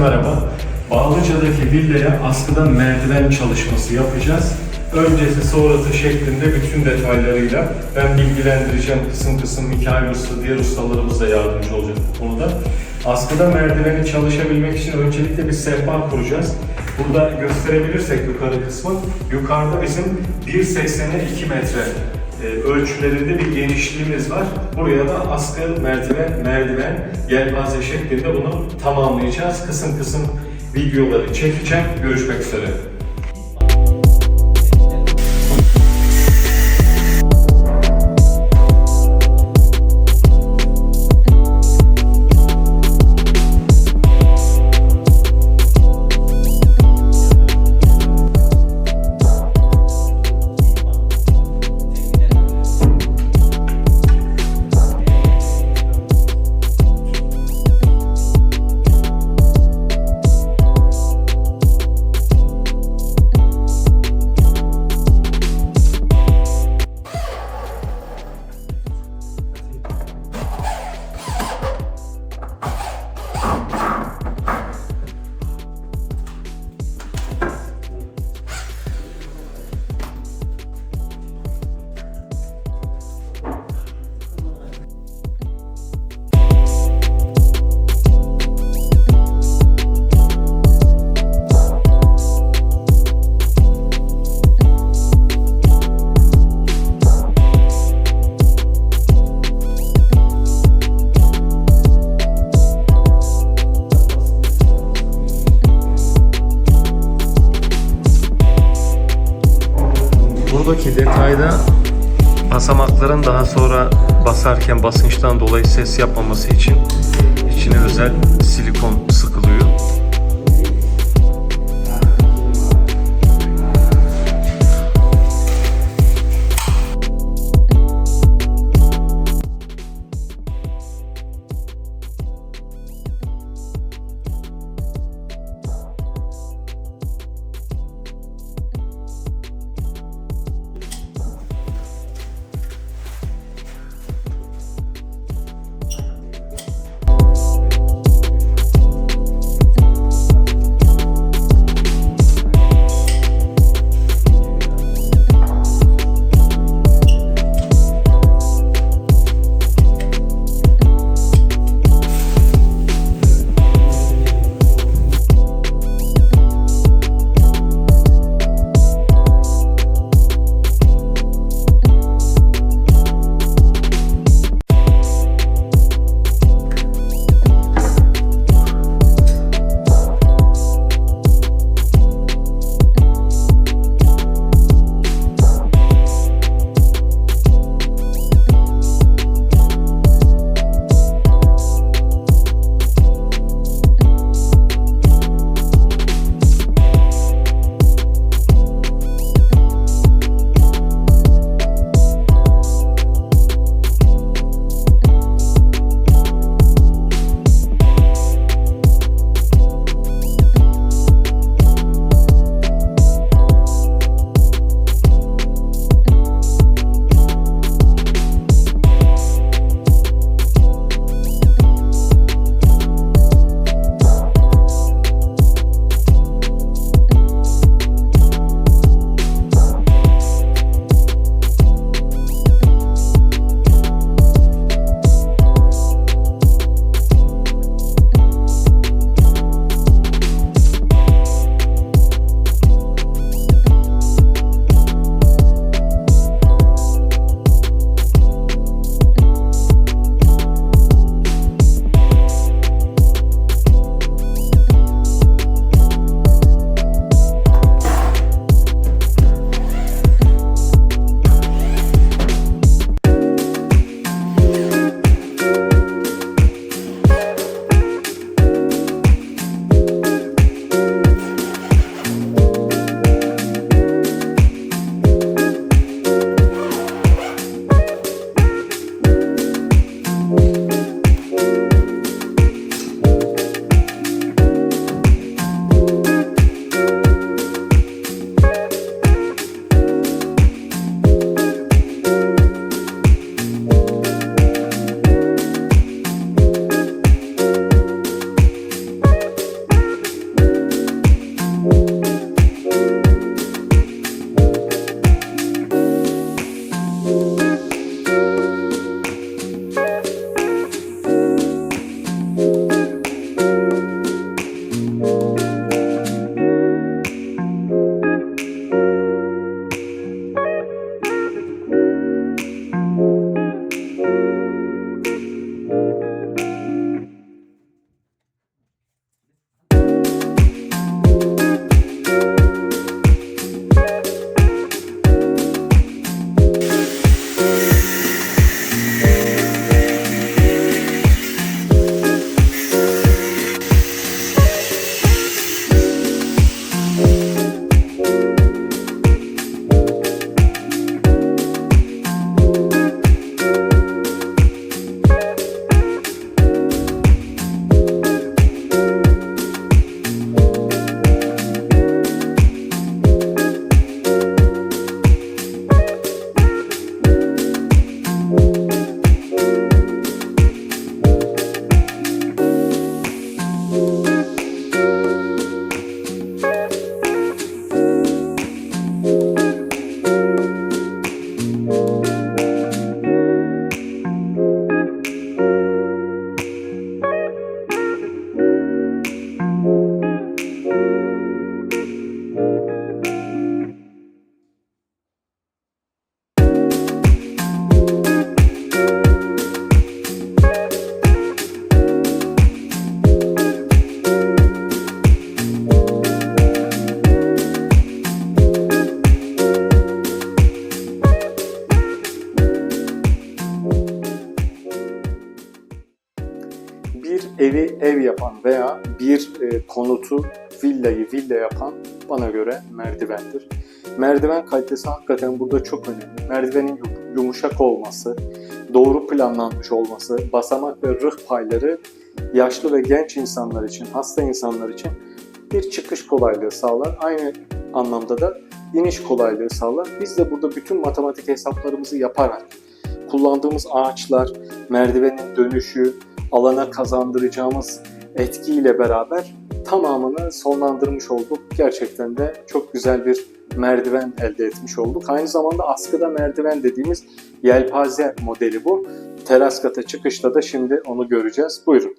Merhaba. Bağlıca'daki villaya askıda merdiven çalışması yapacağız. Öncesi sonrası şeklinde bütün detaylarıyla ben bilgilendireceğim kısım kısım Mikail Usta, diğer ustalarımız da yardımcı olacak bu konuda. Askıda merdiveni çalışabilmek için öncelikle bir sehpa kuracağız. Burada gösterebilirsek yukarı kısmı, yukarıda bizim 1.80'e 2 metre ölçülerinde bir genişliğimiz var. Buraya da askı merdiven, merdiven, yelpaze şeklinde bunu tamamlayacağız. Kısım kısım videoları çekeceğim. Görüşmek üzere. Buradaki detayda basamakların daha sonra basarken basınçtan dolayı ses yapmaması için içine özel silikon evi ev yapan veya bir e, konutu villayı villa yapan bana göre merdivendir. Merdiven kalitesi hakikaten burada çok önemli. Merdivenin yum- yumuşak olması, doğru planlanmış olması, basamak ve rıh payları yaşlı ve genç insanlar için, hasta insanlar için bir çıkış kolaylığı sağlar. Aynı anlamda da iniş kolaylığı sağlar. Biz de burada bütün matematik hesaplarımızı yaparak kullandığımız ağaçlar, merdivenin dönüşü, alana kazandıracağımız etkiyle beraber tamamını sonlandırmış olduk. Gerçekten de çok güzel bir merdiven elde etmiş olduk. Aynı zamanda askıda merdiven dediğimiz yelpaze modeli bu. Teras kata çıkışta da şimdi onu göreceğiz. Buyurun.